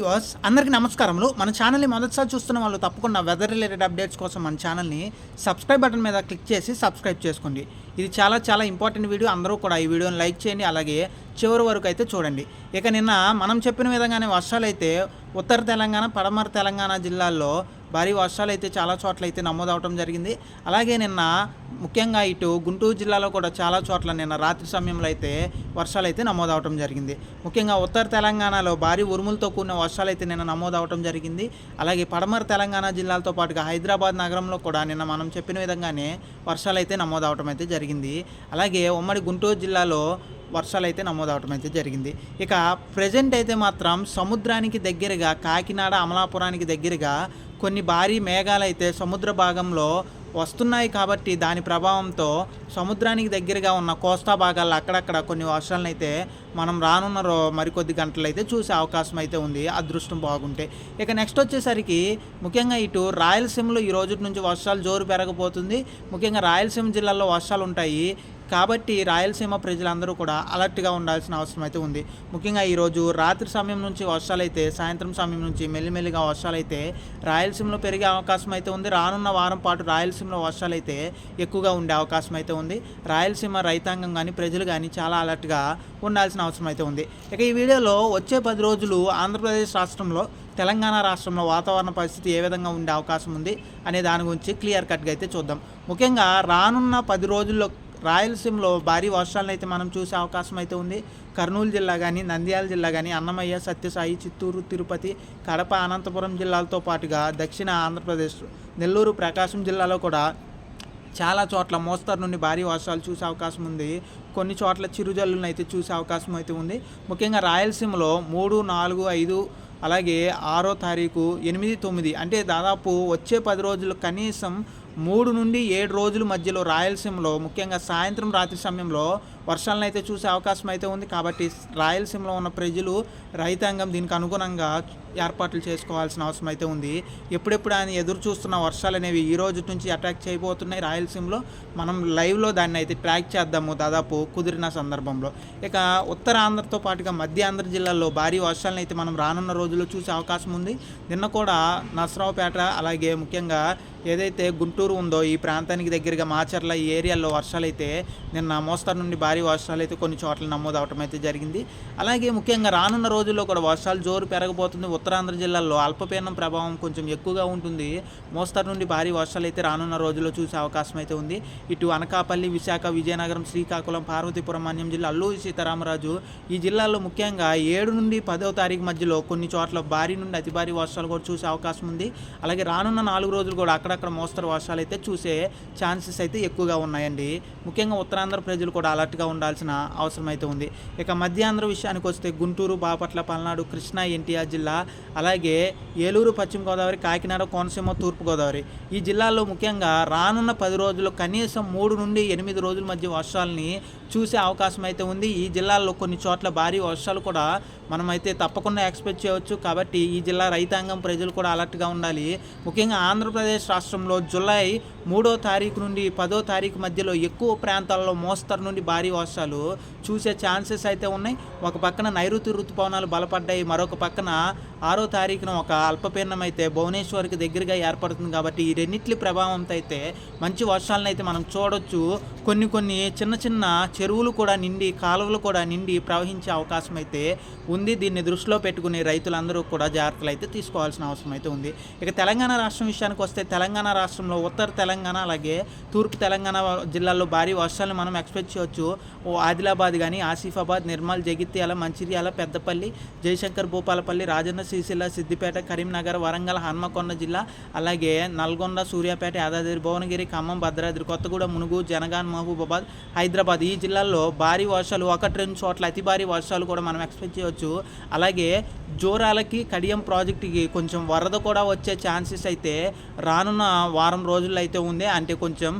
Viewers అందరికీ నమస్కారములు. మన ఛానల్ని మొదటిసారి చూస్తున్న వాళ్ళు తప్పకుండా వెదర్ రిలేటెడ్ అప్డేట్స్ కోసం మన ఛానల్ని సబ్స్క్రైబ్ బటన్ మీద క్లిక్ చేసి సబ్స్క్రైబ్ చేసుకోండి. ఇది చాలా చాలా ఇంపార్టెంట్ వీడియో అందరూ కూడా ఈ వీడియోని లైక్ చేయండి. అలాగే చివరి వరకు అయితే చూడండి. ఇక నిన్న మనం చెప్పిన విధంగానే వర్షాలు అయితే ఉత్తర తెలంగాణ పడమర తెలంగాణ జిల్లాల్లో భారీ వర్షాలు అయితే చాలా చోట్ల అయితే నమోదవటం జరిగింది. అలాగే నిన్న ముఖ్యంగా ఇటు గుంటూరు జిల్లాలో కూడా చాలా చోట్ల నిన్న రాత్రి సమయంలో అయితే వర్షాలు అయితే నమోదవటం జరిగింది. ముఖ్యంగా ఉత్తర తెలంగాణలో భారీ ఉరుములతో కూడిన వర్షాలు అయితే నిన్న నమోదవటం జరిగింది. అలాగే పడమర తెలంగాణ జిల్లాలతో పాటుగా హైదరాబాద్ నగరంలో కూడా నిన్న మనం చెప్పిన విధంగానే వర్షాలు అయితే నమోదవటం అయితే జరిగింది. అలాగే ఉమ్మడి గుంటూరు జిల్లాలో వర్షాలు అయితే నమోదవటం అయితే జరిగింది. ఇక ప్రజెంట్ అయితే మాత్రం సముద్రానికి దగ్గరగా కాకినాడ అమలాపురానికి దగ్గరగా కొన్ని భారీ మేఘాలైతే సముద్ర భాగంలో వస్తున్నాయి కాబట్టి దాని ప్రభావంతో సముద్రానికి దగ్గరగా ఉన్న కోస్తా భాగాల్లో అక్కడక్కడ కొన్ని వర్షాలను అయితే మనం రానున్న రో మరికొద్ది గంటలు అయితే చూసే అవకాశం అయితే ఉంది. అదృష్టం బాగుంటే. ఇక నెక్స్ట్ వచ్చేసరికి ముఖ్యంగా ఇటు రాయలసీమలో ఈ రోజు నుంచి వర్షాలు జోరు పెరగబోతుంది. ముఖ్యంగా రాయలసీమ జిల్లాలో వర్షాలు ఉంటాయి కాబట్టి రాయలసీమ ప్రజలందరూ కూడా అలర్ట్గా ఉండాల్సిన అవసరం అయితే ఉంది. ముఖ్యంగా ఈరోజు రాత్రి సమయం నుంచి వర్షాలు అయితే సాయంత్రం సమయం నుంచి మెల్లిమెల్లిగా వర్షాలు అయితే రాయలసీమలో పెరిగే అవకాశం అయితే ఉంది. రానున్న వారం పాటు రాయలసీమలో వర్షాలు అయితే ఎక్కువగా ఉండే అవకాశం అయితే ఉంది. రాయలసీమ రైతాంగం కానీ ప్రజలు కానీ చాలా అలర్ట్గా ఉండాల్సిన అవసరం అయితే ఉంది. ఇక ఈ వీడియోలో వచ్చే పది రోజులు ఆంధ్రప్రదేశ్ రాష్ట్రంలో తెలంగాణ రాష్ట్రంలో వాతావరణ పరిస్థితి ఏ విధంగా ఉండే అవకాశం ఉంది అనే దాని గురించి క్లియర్ కట్గా అయితే చూద్దాం. ముఖ్యంగా రానున్న పది రోజుల్లో రాయలసీమలో భారీ వర్షాలను అయితే మనం చూసే అవకాశం అయితే ఉంది. కర్నూలు జిల్లా కానీ నంద్యాల జిల్లా కానీ అన్నమయ్య సత్యసాయి చిత్తూరు తిరుపతి కడప అనంతపురం జిల్లాలతో పాటుగా దక్షిణ ఆంధ్రప్రదేశ్ నెల్లూరు ప్రకాశం జిల్లాలో కూడా చాలా చోట్ల మోస్తరు నుండి భారీ వర్షాలు చూసే అవకాశం ఉంది. కొన్ని చోట్ల చిరుజల్లులను అయితే చూసే అవకాశం అయితే ఉంది. ముఖ్యంగా రాయలసీమలో మూడు నాలుగు ఐదు అలాగే ఆరో తారీఖు ఎనిమిది తొమ్మిది అంటే దాదాపు వచ్చే పది రోజులు కనీసం మూడు నుండి ఏడు రోజుల మధ్యలో రాయలసీమలో ముఖ్యంగా సాయంత్రం రాత్రి సమయంలో వర్షాలను అయితే చూసే అవకాశం అయితే ఉంది. కాబట్టి రాయలసీమలో ఉన్న ప్రజలు రైతాంగం దీనికి అనుగుణంగా ఏర్పాట్లు చేసుకోవాల్సిన అవసరం అయితే ఉంది. ఎప్పుడెప్పుడు ఆయన ఎదురు చూస్తున్న వర్షాలు అనేవి ఈ రోజు నుంచి అటాక్ చేయబోతున్నాయి రాయలసీమలో. మనం లైవ్లో దాన్ని అయితే ట్రాక్ చేద్దాము దాదాపు కుదిరిన సందర్భంలో. ఇక ఉత్తర ఆంధ్రతో పాటుగా మధ్య ఆంధ్ర జిల్లాల్లో భారీ వర్షాలను అయితే మనం రానున్న రోజుల్లో చూసే అవకాశం ఉంది. నిన్న కూడా నసరావుపేట అలాగే ముఖ్యంగా ఏదైతే గుంటూరు ఉందో ఈ ప్రాంతానికి దగ్గరగా మాచర్ల ఈ ఏరియాల్లో వర్షాలు అయితే నిన్న మోస్తరు నుండి భారీ భారీ వర్షాలు అయితే కొన్ని చోట్ల నమోదు అవటం అయితే జరిగింది. అలాగే ముఖ్యంగా రానున్న రోజుల్లో కూడా వర్షాలు జోరు పెరగబోతుంది. ఉత్తరాంధ్ర జిల్లాల్లో అల్పపీడనం ప్రభావం కొంచెం ఎక్కువగా ఉంటుంది. మోస్తరు నుండి భారీ వర్షాలు అయితే రానున్న రోజుల్లో చూసే అవకాశం అయితే ఉంది. ఇటు అనకాపల్లి విశాఖ విజయనగరం శ్రీకాకుళం పార్వతీపురం మన్యం జిల్లా అల్లూరి సీతారామరాజు ఈ జిల్లాల్లో ముఖ్యంగా ఏడు నుండి పదవ తారీఖు మధ్యలో కొన్ని చోట్ల భారీ నుండి అతి భారీ వర్షాలు కూడా చూసే అవకాశం ఉంది. అలాగే రానున్న నాలుగు రోజులు కూడా అక్కడక్కడ మోస్తరు వర్షాలు అయితే చూసే ఛాన్సెస్ అయితే ఎక్కువగా ఉన్నాయండి. ముఖ్యంగా ఉత్తరాంధ్ర ప్రజలు కూడా అలర్ట్గా ఉండాల్సిన అవసరం అయితే ఉంది. ఇక మధ్యాంధ్ర విషయానికి వస్తే గుంటూరు బాపట్ల పల్నాడు కృష్ణా ఎన్టీఆర్ జిల్లా అలాగే ఏలూరు పశ్చిమ గోదావరి కాకినాడ కోనసీమ తూర్పుగోదావరి. ఈ జిల్లాల్లో ముఖ్యంగా రానున్న పది రోజుల్లో కనీసం మూడు నుండి ఎనిమిది రోజుల మధ్య వర్షాలని చూసే అవకాశం అయితే ఉంది. ఈ జిల్లాల్లో కొన్ని చోట్ల భారీ వర్షాలు కూడా మనమైతే తప్పకుండా ఎక్స్పెక్ట్ చేయవచ్చు కాబట్టి ఈ జిల్లా రైతాంగం ప్రజలు కూడా అలర్ట్గా ఉండాలి. ముఖ్యంగా ఆంధ్రప్రదేశ్ రాష్ట్రంలో జులై మూడో తారీఖు నుండి పదో తారీఖు మధ్యలో ఎక్కువ ప్రాంతాల్లో మోస్తరు నుండి భారీ వర్షాలు చూసే ఛాన్సెస్ అయితే ఉన్నాయి. ఒక పక్కన నైరుతి ఋతుపవనాలు బలపడ్డాయి. మరొక పక్కన ఆరో తారీఖున ఒక అల్పపీడనం అయితే భువనేశ్వర్కి దగ్గరగా ఏర్పడుతుంది కాబట్టి ఈ రెండింటి ప్రభావంతో అయితే మంచి వర్షాలను అయితే మనం చూడొచ్చు. కొన్ని కొన్ని చిన్న చిన్న చెరువులు కూడా నిండి కాలువలు కూడా నిండి ప్రవహించే అవకాశం అయితే ఉంది. దీన్ని దృష్టిలో పెట్టుకుని రైతులందరూ కూడా జాగ్రత్తలు అయితే తీసుకోవాల్సిన అవసరం అయితే ఉంది. ఇక తెలంగాణ రాష్ట్రం విషయానికి వస్తే తెలంగాణ రాష్ట్రంలో ఉత్తర తెలంగాణ అలాగే తూర్పు తెలంగాణ జిల్లాల్లో భారీ వర్షాలను మనం ఎక్స్పెక్ట్ చేయొచ్చు. ఓ ఆదిలాబాద్ కానీ ఆసిఫాబాద్ నిర్మల్ జగిత్యాల మంచిర్యాల పెద్దపల్లి జయశంకర్ భూపాలపల్లి రాజన్న సిరిసిల్ల సిద్దిపేట కరీంనగర్ వరంగల్ హన్మకొండ జిల్లా అలాగే నల్గొండ సూర్యాపేట యాదాద్రి భువనగిరి ఖమ్మం భద్రాద్రి కొత్తగూడెం మునుగు జనగాన్ మహబూబాబాద్ హైదరాబాద్ ఈ జిల్లాల్లో భారీ వర్షాలు ఒకటి రెండు చోట్ల అతి భారీ వర్షాలు కూడా మనం ఎక్స్పెక్ట్ చేయవచ్చు అలాగే జోరాలకి కడియం ప్రాజెక్టుకి కొంచెం వరద కూడా వచ్చే ఛాన్సెస్ అయితే రానున్న వారం రోజుల్లో అయితే ఉంది. అంటే కొంచెం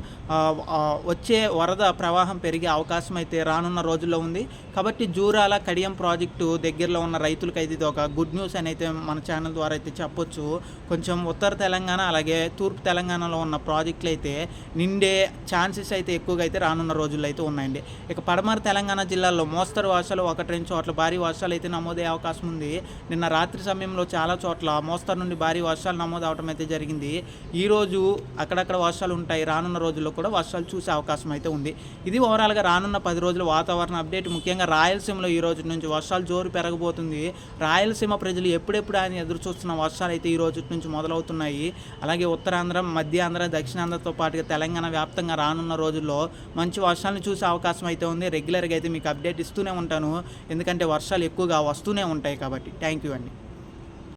వచ్చే వరద ప్రవాహం పెరిగే అవకాశం అయితే రానున్న రోజుల్లో ఉంది. కాబట్టి జూరాల కడియం ప్రాజెక్టు దగ్గరలో ఉన్న రైతులకు అయితే ఇది ఒక గుడ్ న్యూస్ అని అయితే మన ఛానల్ ద్వారా అయితే చెప్పొచ్చు. కొంచెం ఉత్తర తెలంగాణ అలాగే తూర్పు తెలంగాణలో ఉన్న ప్రాజెక్టులు అయితే నిండే ఛాన్సెస్ అయితే ఎక్కువగా అయితే రానున్న రోజుల్లో అయితే ఉన్నాయండి. ఇక పడమర తెలంగాణ జిల్లాలో మోస్తరు వర్షాలు ఒకటి రెండు చోట్ల భారీ వర్షాలు అయితే నమోదయ్యే అవకాశం ఉంది. నిన్న రాత్రి సమయంలో చాలా చోట్ల మోస్తరు నుండి భారీ వర్షాలు నమోదు అవడం అయితే జరిగింది. ఈరోజు అక్కడక్కడ వర్షాలు ఉంటాయి. రానున్న రోజుల్లో కూడా వర్షాలు చూసే అవకాశం అయితే ఉంది. ఇది ఓవరాల్గా రానున్న పది రోజుల వాతావరణ అప్డేట్ ముఖ్యంగా రాయలసీమలో ఈ రోజు నుంచి వర్షాలు జోరు పెరగబోతుంది. రాయలసీమ ప్రజలు ఎప్పుడెప్పుడు అని ఎదురు చూస్తున్న వర్షాలు అయితే ఈ రోజు నుంచి మొదలవుతున్నాయి. అలాగే ఉత్తరాంధ్ర మధ్యాంధ్ర దక్షిణాంధ్రతో పాటుగా తెలంగాణ వ్యాప్తంగా రానున్న రోజుల్లో మంచి వర్షాలను చూసే అవకాశం అయితే ఉంది. రెగ్యులర్గా అయితే మీకు అప్డేట్ ఇస్తూనే ఉంటాను. ఎందుకంటే వర్షాలు ఎక్కువగా వస్తూనే ఉంటాయి కాబట్టి. థ్యాంక్ యూ అండి.